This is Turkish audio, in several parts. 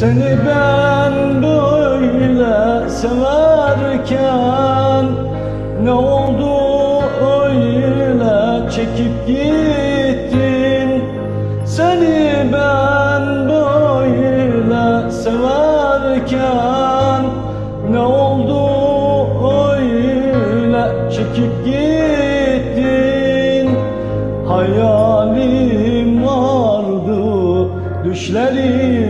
Seni ben böyle severken Ne oldu öyle çekip gittin? Seni ben böyle severken Ne oldu öyle çekip gittin? Hayalim vardı, düşlerim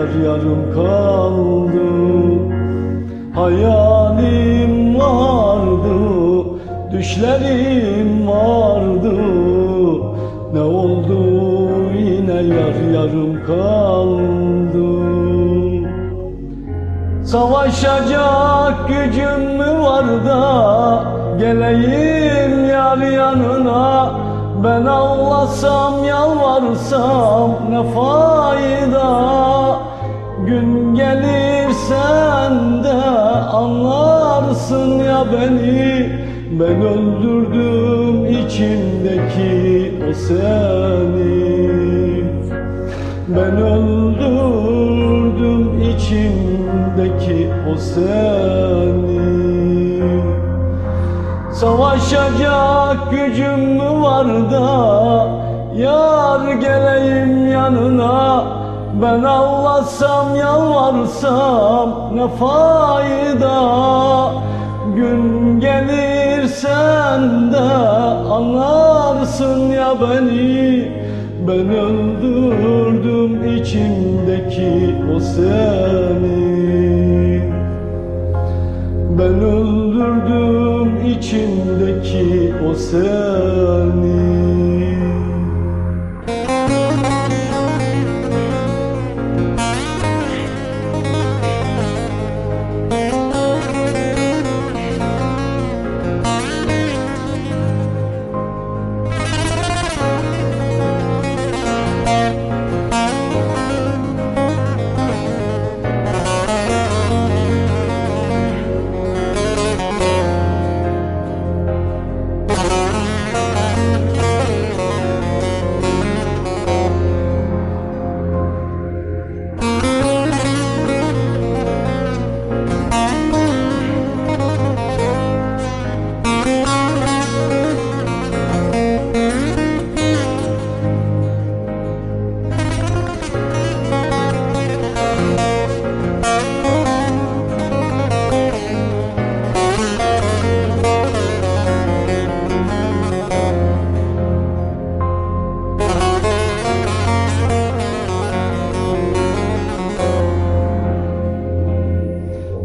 yar yarım kaldı Hayalim vardı, düşlerim vardı. Ne oldu yine yar yarım kaldı? Savaşacak gücüm mü var da Geleyim yar yanına? Ben ağlasam yalvarsam ne fayda Gün gelir sen de anlarsın ya beni. Ben öldürdüm içimdeki o seni. Ben öldürdüm içimdeki o seni. Savaşacak gücüm mü var da Yar geleyim yanına Ben ağlasam yalvarsam ne fayda? Gün gelir sen de anlarsın ya beni. Ben öldürdüm içimdeki o seni. Ben öldürdüm içimdeki o seni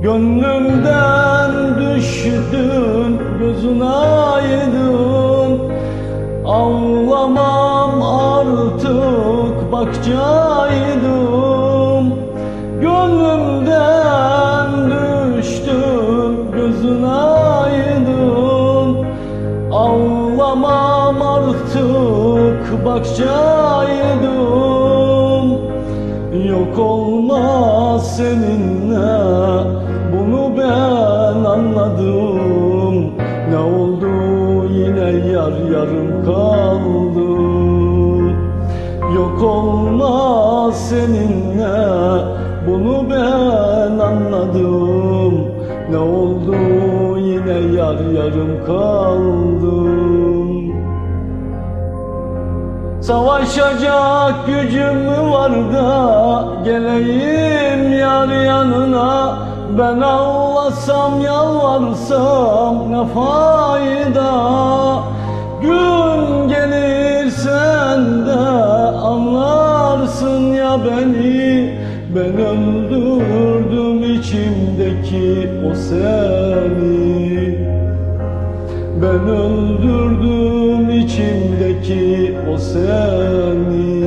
Gönlümden düştün gözün aydın. Ağlamam artık bakcaydım Gönlümden düştün gözün aydın. Ağlamam artık bakcaydım Yok olmaz seninle Yok olmaz seninle. Bunu ben anladım. Ne oldu? Yine yar yarım kaldım. Savaşacak gücüm mü var da? Geleyim yar yanına. Ben ağlasam yalvarsam ne fayda? Gün gelir sen de anlarsın ya beni. Ben öldürdüm içimdeki o seni. Ben öldürdüm içimdeki o seni.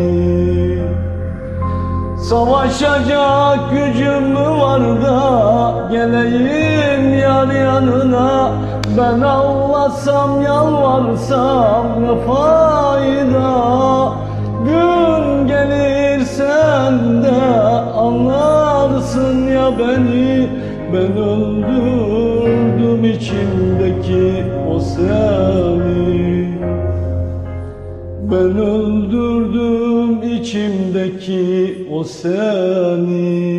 Savaşacak gücüm mü var da Geleyim yar yanına? Ben ağlasam yalvarsam ne fayda Ben öldürdüm içimdeki o seni. Ben öldürdüm içimdeki o senin